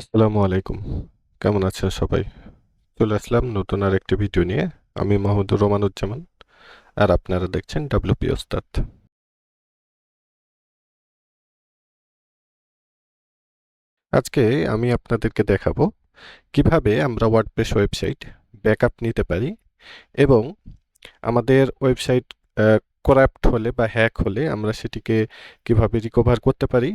আসসালামু আলাইকুম। কেমন আছেন সবাই? চলে আসলাম নতুন আর একটি ভিডিও নিয়ে। আমি মাহমুদুর রহমানুজ্জামান, আর আপনারা দেখছেন ডাব্লিউপি ওস্তাদ। আজকে আমি আপনাদেরকে দেখাবো কীভাবে আমরা ওয়ার্ডপ্রেস ওয়েবসাইট ব্যাকআপ নিতে পারি এবং আমাদের ওয়েবসাইট করাপ্ট হলে বা হ্যাক হলে আমরা সেটিকে কীভাবে রিকভার করতে পারি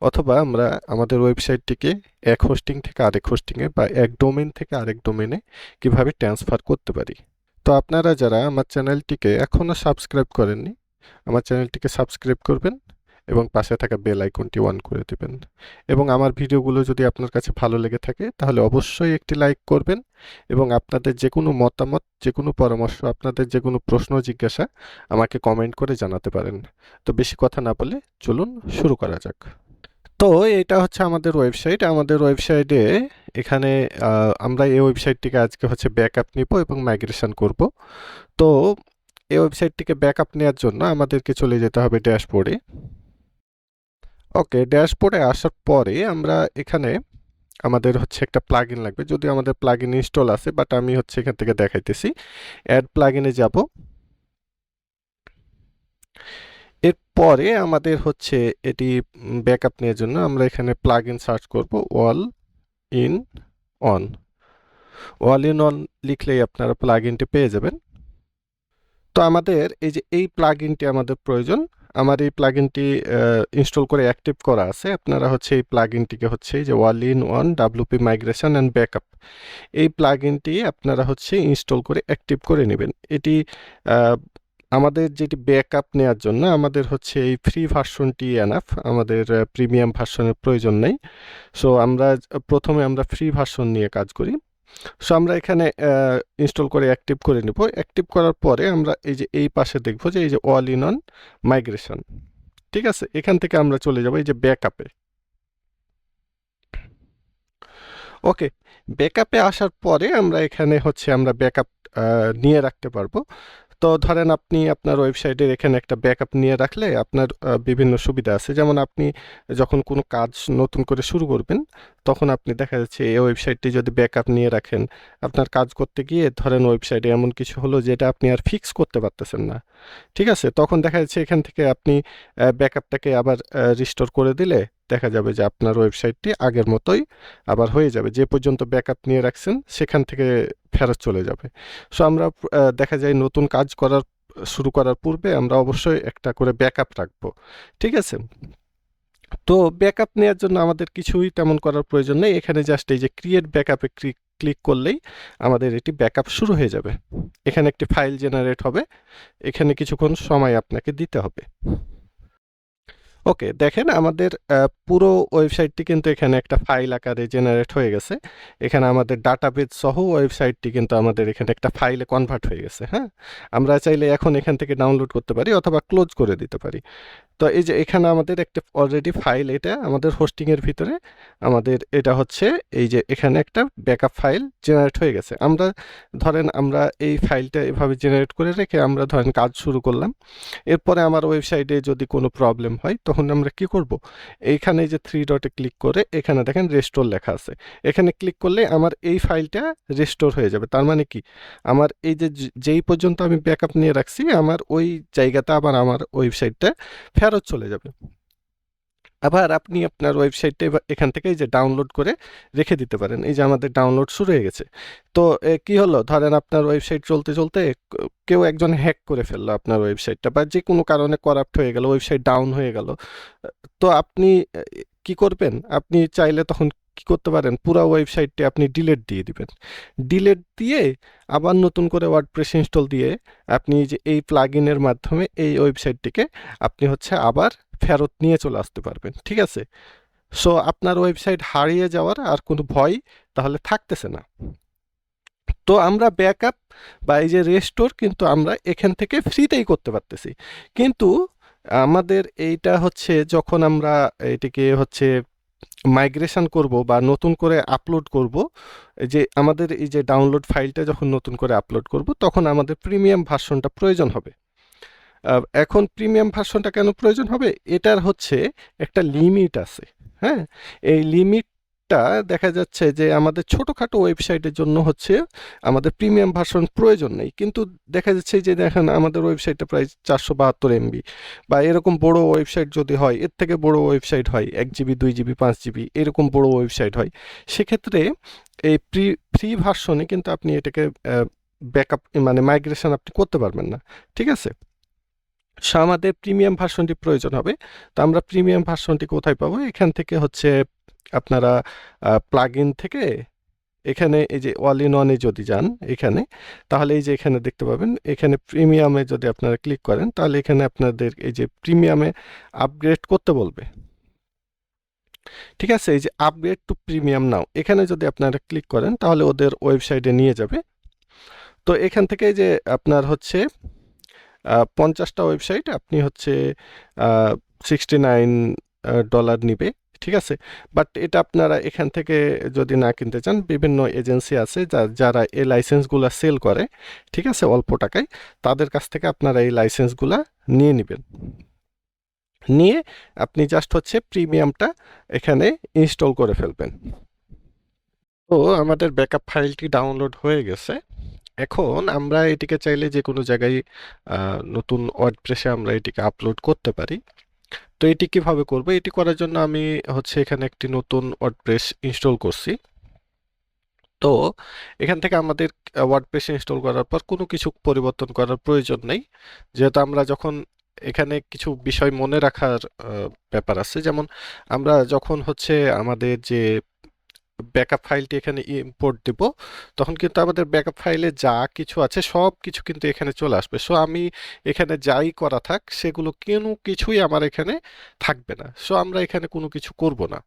অথবা আমরা আমাদের ওয়েবসাইটটিকে এক হোস্টিং থেকে আরেক হোস্টিংয়ে বা এক ডোমেন থেকে আরেক ডোমেনে কীভাবে ট্রান্সফার করতে পারি। তো আপনারা যারা আমার চ্যানেলটিকে এখনও সাবস্ক্রাইব করেননি, আমার চ্যানেলটিকে সাবস্ক্রাইব করবেন এবং পাশে থাকা বেল আইকনটি অন করে দেবেন। এবং আমার ভিডিওগুলো যদি আপনার কাছে ভালো লেগে থাকে, তাহলে অবশ্যই একটি লাইক করবেন এবং আপনাদের যে কোনো মতামত, যে কোনো পরামর্শ, আপনাদের যে কোনো প্রশ্ন, জিজ্ঞাসা আমাকে কমেন্ট করে জানাতে পারেন। তো বেশি কথা না বলে চলুন শুরু করা যাক। তো এটা হচ্ছে আমাদের ওয়েবসাইট। আমাদের ওয়েবসাইটে এখানে আমরা এই ওয়েবসাইটটিকে আজকে হচ্ছে ব্যাকআপ নিব এবং মাইগ্রেশন করব। তো এই ওয়েবসাইটটিকে ব্যাকআপ নেওয়ার জন্য আমাদেরকে চলে যেতে হবে ড্যাশবোর্ডে। ওকে, ড্যাশবোর্ডে আসার পরে আমরা এখানে আমাদের হচ্ছে একটা প্লাগইন লাগবে। যদিও আমাদের প্লাগইন ইনস্টল আছে, বাট আমি হচ্ছে এখান থেকে দেখাইতেছি। অ্যাড প্লাগইনে যাব। এরপরে আমাদের হচ্ছে এটি ব্যাকআপ নেওয়ার জন্য আমরা এখানে প্লাগইন সার্চ করব all in one all in one লিখলেই আপনারা প্লাগইনটি পেয়ে যাবেন। তো আমাদের এই যে এই প্লাগইনটি আমাদের প্রয়োজন, আমার এই প্লাগইনটি ইনস্টল করে অ্যাক্টিভ করা আছে, আপনারা হচ্ছে এই প্লাগইনটিকে হচ্ছে এই যে all in one WP migration and backup এই প্লাগইনটি আপনারা হচ্ছে ইনস্টল করে অ্যাক্টিভ করে নেবেন। এটি আমাদের যেটি ব্যাকআপ নেওয়ার জন্য আমাদের হচ্ছে এই ফ্রি ভার্সনটি এনাফ আমাদের প্রিমিয়াম ভার্সনের প্রয়োজন নেই। সো আমরা প্রথমে আমরা ফ্রি ভার্সন নিয়ে কাজ করি। সো আমরা এখানে ইনস্টল করে অ্যাক্টিভ করে নেব। অ্যাক্টিভ করার পরে আমরা এই যে এই পাশে দেখব যে এই যে অল ইন অন মাইগ্রেশন ঠিক আছে? এখান থেকে আমরা চলে যাব এই যে ব্যাকআপে ওকে ব্যাকআপে আসার পরে আমরা এখানে হচ্ছে আমরা ব্যাকআপ নিয়ে রাখতে পারব। তো ধরেন আপনি আপনার ওয়েবসাইটের এখানে একটা ব্যাকআপ নিয়ে রাখলে আপনার বিভিন্ন সুবিধা আছে। যেমন আপনি যখন কোনো কাজ নতুন করে শুরু করবেন, তখন আপনি দেখা যাচ্ছে এই ওয়েবসাইটটি যদি ব্যাকআপ নিয়ে রাখেন, আপনার কাজ করতে গিয়ে ধরেন ওয়েবসাইটে এমন কিছু হলো যেটা আপনি আর ফিক্স করতে পারতেছেন না। ঠিক আছে? তখন দেখা যাচ্ছে এখান থেকে আপনি ব্যাকআপটাকে আবার রিস্টোর করে দিলে দেখা যাবে যে আপনার ওয়েবসাইটটি আগের মতোই আবার হয়ে যাবে। যে পর্যন্ত ব্যাকআপ নিয়ে রাখছেন সেখান থেকে ফেরত চলে যাবে। সো আমরা দেখা যায় নতুন কাজ করার, শুরু করার পূর্বে আমরা অবশ্যই একটা করে ব্যাকআপ রাখব। ঠিক আছে? তো ব্যাকআপ নেওয়ার জন্য আমাদের কিছুই তেমন করার প্রয়োজন নেই। এখানে জাস্ট এই যে ক্রিয়েট ব্যাকআপে ক্লিক করলেই আমাদের এটি ব্যাকআপ শুরু হয়ে যাবে। এখানে একটি ফাইল জেনারেট হবে। এখানে কিছুক্ষণ সময় আপনাকে দিতে হবে। ওকে, দেখেন আমাদের পুরো ওয়েবসাইটটি কিন্তু এখানে একটা ফাইল আকারে জেনারেট হয়ে গেছে। এখানে আমাদের ডাটাবেজ সহ ওয়েবসাইটটি কিন্তু আমাদের এখানে একটা ফাইলে কনভার্ট হয়ে গেছে হ্যাঁ? আমরা চাইলে এখন এখান থেকে ডাউনলোড করতে পারি অথবা ক্লোজ করে দিতে পারি। তো এই যে এখানে আমাদের একটা অলরেডি ফাইল এটা, আমাদের হোস্টিংয়ের ভিতরে আমাদের এটা হচ্ছে এই যে এখানে একটা ব্যাকআপ ফাইল জেনারেট হয়ে গেছে। আমরা ধরেন আমরা এই ফাইলটা এভাবে জেনারেট করে রেখে আমরা ধরেন কাজ শুরু করলাম। এরপরে আমার ওয়েবসাইটে যদি কোনো প্রবলেম হয়, তখন আমরা কি করব? এইখানে যে থ্রি ডটে ক্লিক করে এখানে দেখেন রেস্টোর লেখা আছে। এখানে ক্লিক করলে আমার এই ফাইলটা রেস্টোর হয়ে যাবে। তার মানে কি? আমার এই যে যেই পর্যন্ত আমি ব্যাকআপ নিয়ে রাখছি, আমার ওই জায়গাতে আবার আমার ওয়েবসাইটটা ফেরত চলে যাবে। আবার আপনি আপনার ওয়েবসাইটে এখান থেকে যে ডাউনলোড করে রেখে দিতে পারেন। এই যে আমাদের ডাউনলোড শুরু হয়ে গেছে। তো কি হলো? ধরেন আপনার ওয়েবসাইট চলতে চলতে কেউ একজন হ্যাক করে ফেলল আপনার ওয়েবসাইটটা বা যে কোনো কারণে করাপ্ট হয়ে গেল, ওয়েবসাইট ডাউন হয়ে গেল। তো আপনি কি করবেন? আপনি চাইলে তখন কি করতে পারেন? পুরো ওয়েবসাইটটি আপনি ডিলেট দিয়ে দিবেন। ডিলেট দিয়ে আবার নতুন করে ওয়ার্ডপ্রেস ইনস্টল দিয়ে আপনি যে এই প্লাগইনের মাধ্যমে এই ওয়েবসাইটটিকে আপনি হচ্ছে আবার ফেরত নিয়ে চলে আসতে পারবেন, ঠিক আছে? সো আপনার ওয়েবসাইট হারিয়ে যাওয়ার আর কোনো ভয় তাহলে থাকতেছে না। তো আমরা ব্যাকআপ বা এই যে রেস্টোর কিন্তু আমরা এখান থেকে ফ্রিতেই করতে পারতেছি। কিন্তু আমাদের এইটা হচ্ছে যখন আমরা এটিকে হচ্ছে মাইগ্রেশন করব বা নতুন করে আপলোড করব যে আমাদের এই যে ডাউনলোড ফাইলটা যখন নতুন করে আপলোড করব, তখন আমাদের প্রিমিয়াম ভার্সনটা প্রয়োজন হবে। এখন প্রিমিয়াম ভার্সনটা কেন প্রয়োজন হবে? এটার হচ্ছে একটা লিমিট আছে হ্যাঁ? এই লিমিট ওয়েবসাইটটা দেখা যাচ্ছে যে আমাদের ছোটোখাটো ওয়েবসাইটের জন্য হচ্ছে আমাদের প্রিমিয়াম ভার্সন প্রয়োজন নেই। কিন্তু দেখা যাচ্ছে যে দেখেন আমাদের ওয়েবসাইটটা প্রায় চারশো বাহাত্তর এমবি বা এরকম বড় ওয়েবসাইট যদি হয়, এর থেকে বড় ওয়েবসাইট হয় এক জিবি, দুই জিবি, পাঁচ জিবি, এরকম বড় ওয়েবসাইট হয়, সেক্ষেত্রে এই প্রি, ফ্রি ভার্সনে কিন্তু আপনি এটাকে ব্যাকআপ মানে মাইগ্রেশন আপনি করতে পারবেন না। ঠিক আছে? সো আমাদের প্রিমিয়াম ভার্সনটি প্রয়োজন হবে। তো আমরা প্রিমিয়াম ভার্সনটি কোথায় পাবো? এখান থেকে হচ্ছে আপনারা প্লাগ ইন থেকে এখানে এই যে অল ইন ওয়ানে যদি যান এখানে, তাহলে এই যে এখানে দেখতে পাবেন, এখানে প্রিমিয়ামে যদি আপনারা ক্লিক করেন, তাহলে এখানে আপনাদের এই যে প্রিমিয়ামে আপগ্রেড করতে বলবে। ঠিক আছে? এই যে আপগ্রেড টু প্রিমিয়াম নাও এখানে যদি আপনারা ক্লিক করেন, তাহলে ওদের ওয়েবসাইটে নিয়ে যাবে। তো এখান থেকে যে আপনার হচ্ছে পঞ্চাশটা ওয়েবসাইট আপনি হচ্ছে সিক্সটি নাইন ডলার নিবে, ঠিক আছে? বাট এটা আপনারা এখান থেকে যদি না কিনতে চান, বিভিন্ন এজেন্সি আছে যারা এই লাইসেন্সগুলো সেল করে, ঠিক আছে, অল্প টাকায়, তাদের কাছ থেকে আপনারা এই লাইসেন্সগুলো নিয়ে নেবেন। নিয়ে আপনি জাস্ট হচ্ছে প্রিমিয়ামটা এখানে ইনস্টল করে ফেলবেন। তো আমাদের ব্যাকআপ ফাইলটি ডাউনলোড হয়ে গেছে। এখন আমরা এটিকে চাইলে যে কোনো জায়গায় নতুন ওয়ার্ডপ্রেসে আমরা এটিকে আপলোড করতে পারি। তো এটি কীভাবে করব? এটি করার জন্য আমি হচ্ছে এখানে একটি নতুন ওয়ার্ডপ্রেস ইনস্টল করছি। তো এখান থেকে আমাদের ওয়ার্ডপ্রেস ইনস্টল করার পর কোনো কিছু পরিবর্তন করার প্রয়োজন নেই। যেহেতু আমরা যখন এখানে কিছু বিষয় মনে রাখার ব্যাপার আছে, যেমন আমরা যখন হচ্ছে আমাদের যে ব্যাকআপ ফাইলটি এখানে ইম্পোর্ট দেব। তখন কিন্তু আমাদের ব্যাকআপ ফাইলে যা কিছু আছে, সব কিছু কিন্তু এখানে চলে আসবে। সো আমি এখানে যাই করা থাক, সেগুলো কোনো কিছুই আমার এখানে থাকবে না। সো আমরা এখানে কোনো কিছু করব না।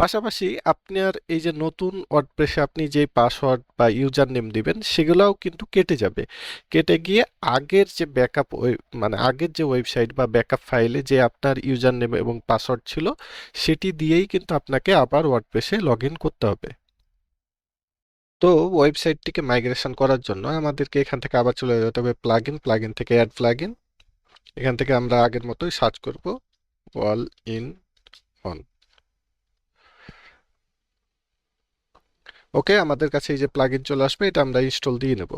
পাশাপাশি আপনার এই যে নতুন ওয়ার্ডপ্রেসে আপনি যে পাসওয়ার্ড বা ইউজার নেম দিবেন, সেগুলোও কিন্তু কেটে যাবে। কেটে গিয়ে আগের যে ব্যাকআপ মানে আগের যে ওয়েবসাইট বা ব্যাকআপ ফাইলে যে আপনার ইউজার নেম এবং পাসওয়ার্ড ছিল, সেটি দিয়েই কিন্তু আপনাকে আবার ওয়ার্ডপ্রেসে লগ করতে হবে। তো ওয়েবসাইটটিকে মাইগ্রেশন করার জন্য আমাদেরকে এখান থেকে আবার চলে যেতে হবে প্লাগ ইন প্লাগ ইন থেকে অ্যাড প্লাগ ইন এখান থেকে আমরা আগের মতোই সার্চ করব। ওয়াল ইন অন ওকে, আমাদের কাছে এই যে প্লাগইন চলে আসবে, এটা আমরা ইনস্টল দিয়ে নেব।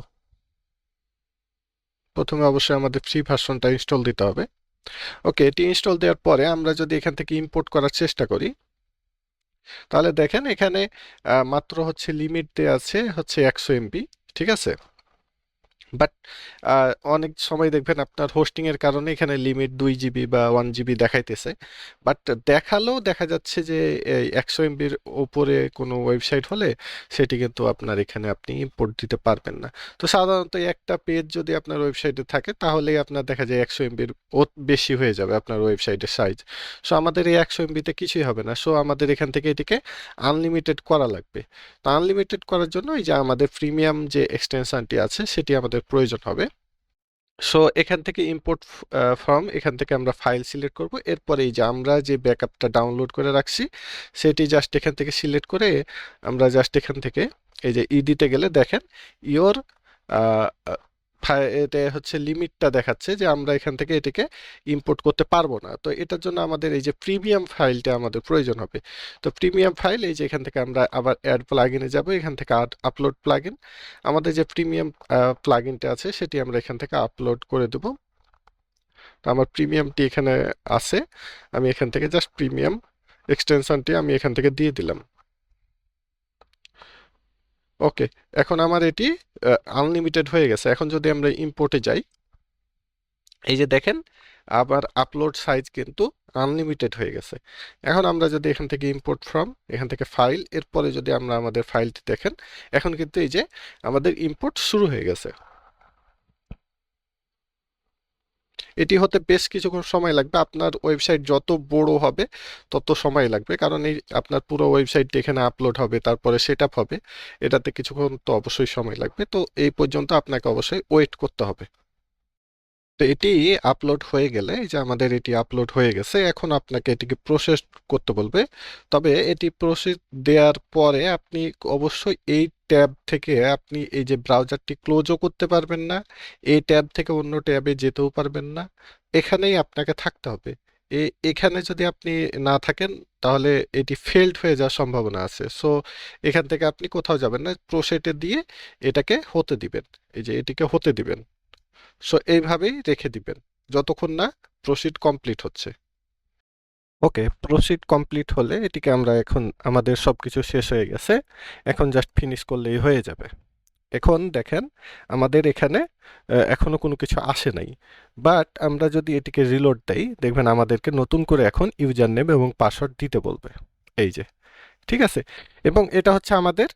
প্রথমে অবশ্যই আমাদের ফ্রি ভার্সনটা ইনস্টল দিতে হবে। ওকে, এটি ইনস্টল দেওয়ার পরে আমরা যদি এখান থেকে ইম্পোর্ট করার চেষ্টা করি, তাহলে দেখেন এখানে মাত্র হচ্ছে লিমিট দেওয়া আছে হচ্ছে একশো এমবি ঠিক আছে? বাট অনেক সময় দেখবেন আপনার হোস্টিং এর কারণে এখানে লিমিট দুই জিবি বা ওয়ান জিবি দেখাইতেছে। বাট দেখালেও দেখা যাচ্ছে যে, এই একশো এমবির ওপরে কোনো ওয়েবসাইট হলে সেটি কিন্তু আপনার এখানে আপনি ইম্পোর্ট দিতে পারবেন না। তো সাধারণত একটা পেজ যদি আপনার ওয়েবসাইটে থাকে, তাহলেই আপনার দেখা যায় একশো এমবির ও বেশি হয়ে যাবে আপনার ওয়েবসাইটের সাইজ সো আমাদের এই একশো এমবিতে কিছুই হবে না। সো আমাদের এখান থেকে এটিকে আনলিমিটেড করা লাগবে। তো আনলিমিটেড করার জন্য এই যে আমাদের প্রিমিয়াম যে এক্সটেনশনটি আছে, সেটি আমাদের প্রয়োজন হবে। সো এখান থেকে ইম্পোর্ট ফর্ম এখান থেকে আমরা ফাইল সিলেক্ট করব। এরপরে এই যে আমরা যে ব্যাকআপটা ডাউনলোড করে রাখছি, সেটি জাস্ট এখান থেকে সিলেক্ট করে আমরা জাস্ট এখান থেকে, এই যে ইডিতে গেলে দেখেন ইওর এটা হচ্ছে লিমিটটা দেখাচ্ছে যে আমরা এখান থেকে এটিকে ইম্পোর্ট করতে পারব না। তো এটার জন্য আমাদের এই যে প্রিমিয়াম ফাইলটা আমাদের প্রয়োজন হবে। তো প্রিমিয়াম ফাইল এই যে এখান থেকে আমরা আবার অ্যাড প্লাগইনে যাব, এখান থেকে আপলোড প্লাগইন আমাদের যে প্রিমিয়াম প্লাগইনটা আছে, সেটি আমরা এখান থেকে আপলোড করে দেব। তো আমার প্রিমিয়ামটি এখানে আছে। আমি এখান থেকে জাস্ট প্রিমিয়াম এক্সটেনশনটি আমি এখান থেকে দিয়ে দিলাম। ওকে, এখন আমার এটি আনলিমিটেড হয়ে গেছে। এখন যদি আমরা ইম্পোর্টে যাই, এই যে দেখেন, আবার আপলোড সাইজ কিন্তু আনলিমিটেড হয়ে গেছে। এখন আমরা যদি এখান থেকে ইম্পোর্ট ফ্রম এখান থেকে ফাইল এরপরে যদি আমরা আমাদের ফাইলটি দেখেন, এখন কিন্তু এই যে আমাদের ইম্পোর্ট শুরু হয়ে গেছে। এটি হতে বেশ কিছুক্ষণ সময় লাগবে। আপনার ওয়েবসাইট যত বড় হবে, তত সময় লাগবে। কারণ এই আপনার পুরো ওয়েবসাইটটি এখানে আপলোড হবে, তারপরে সেট আপ হবে। এটাতে কিছুক্ষণ তো অবশ্যই সময় লাগবে। তো এই পর্যন্ত আপনাকে অবশ্যই ওয়েট করতে হবে। তো এটি আপলোড হয়ে গেলে, এই যে আমাদের এটি আপলোড হয়ে গেছে, এখন আপনাকে এটিকে প্রসেস করতে বলবে। তবে এটি প্রসেস দেওয়ার পরে আপনি অবশ্যই এই ট্যাব থেকে আপনি এই যে ব্রাউজারটি ক্লোজও করতে পারবেন না, এই ট্যাব থেকে অন্য ট্যাবে যেতেও পারবেন না। এখানেই আপনাকে থাকতে হবে। এখানে যদি আপনি না থাকেন, তাহলে এটি ফেল্ড হয়ে যাওয়ার সম্ভাবনা আছে। সো, এখান থেকে আপনি কোথাও যাবেন না, প্রোসেটে দিয়ে এটাকে হতে দিবেন। এই যে এটিকে হতে দিবেন। সো, এইভাবেই রেখে দিবেন। যতক্ষণ না প্রসিড কমপ্লিট হচ্ছে। ওকে প্রসিড কমপ্লিট হলে এটিকে আমরা এখন, আমাদের সব কিছু শেষ হয়ে গেছে। এখন জাস্ট ফিনিশ করলেই হয়ে যাবে। এখন দেখেন, আমাদের এখানে এখনও কোনো কিছু আসে নাই। বাট আমরা যদি এটিকে রিলোড দেই, দেখবেন আমাদেরকে নতুন করে এখন ইউজার নেম এবং পাসওয়ার্ড দিতে বলবে। এই যে, ঠিক আছে? এবং এটা হচ্ছে আমাদের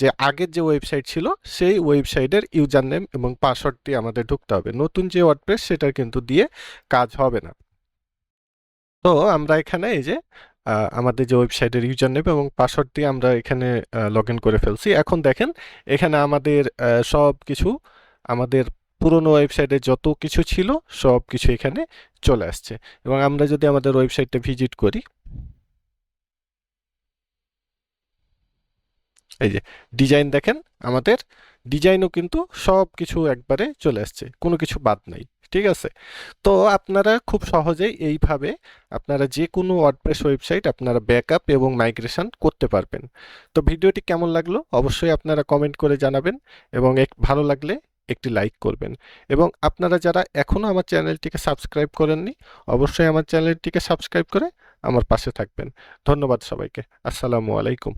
যে আগের যে ওয়েবসাইট ছিল, সেই ওয়েবসাইটের ইউজার নেম এবং পাসওয়ার্ড দিয়ে আমাদের ঢুকতে হবে। নতুন যে ওয়ার্ডপ্রেস সেটার কিন্তু দিয়ে কাজ হবে না। তো আমরা এখানে এই যে আমাদের যে ওয়েবসাইটের ইউজার নেম এবং পাসওয়ার্ড দিয়ে আমরা এখানে লগ ইন করে ফেলছি। এখন দেখেন, এখানে আমাদের সব কিছু আমাদের পুরনো ওয়েবসাইটে যত কিছু ছিল সব কিছু এখানে চলে আসছে। এবং আমরা যদি আমাদের ওয়েবসাইটটা ভিজিট করি, এই যে, ডিজাইন দেখেন, আমাদের ডিজাইনও কিন্তু সব কিছু একবারে চলে আসছে, কোনো কিছু বাদ নাই, ঠিক আছে? তো আপনারা খুব সহজেই এইভাবে আপনারা যে কোনো ওয়ার্ডপ্রেস ওয়েবসাইট আপনারা ব্যাকআপ এবং মাইগ্রেশন করতে পারবেন। তো ভিডিওটি কেমন লাগল অবশ্যই আপনারা কমেন্ট করে জানাবেন এবং এক, ভালো লাগলে একটি লাইক করবেন। এবং আপনারা যারা এখনও আমার চ্যানেলটিকে সাবস্ক্রাইব করেননি, অবশ্যই আমার চ্যানেলটিকে সাবস্ক্রাইব করে আমার পাশে থাকবেন। ধন্যবাদ সবাইকে। আসসালামু আলাইকুম।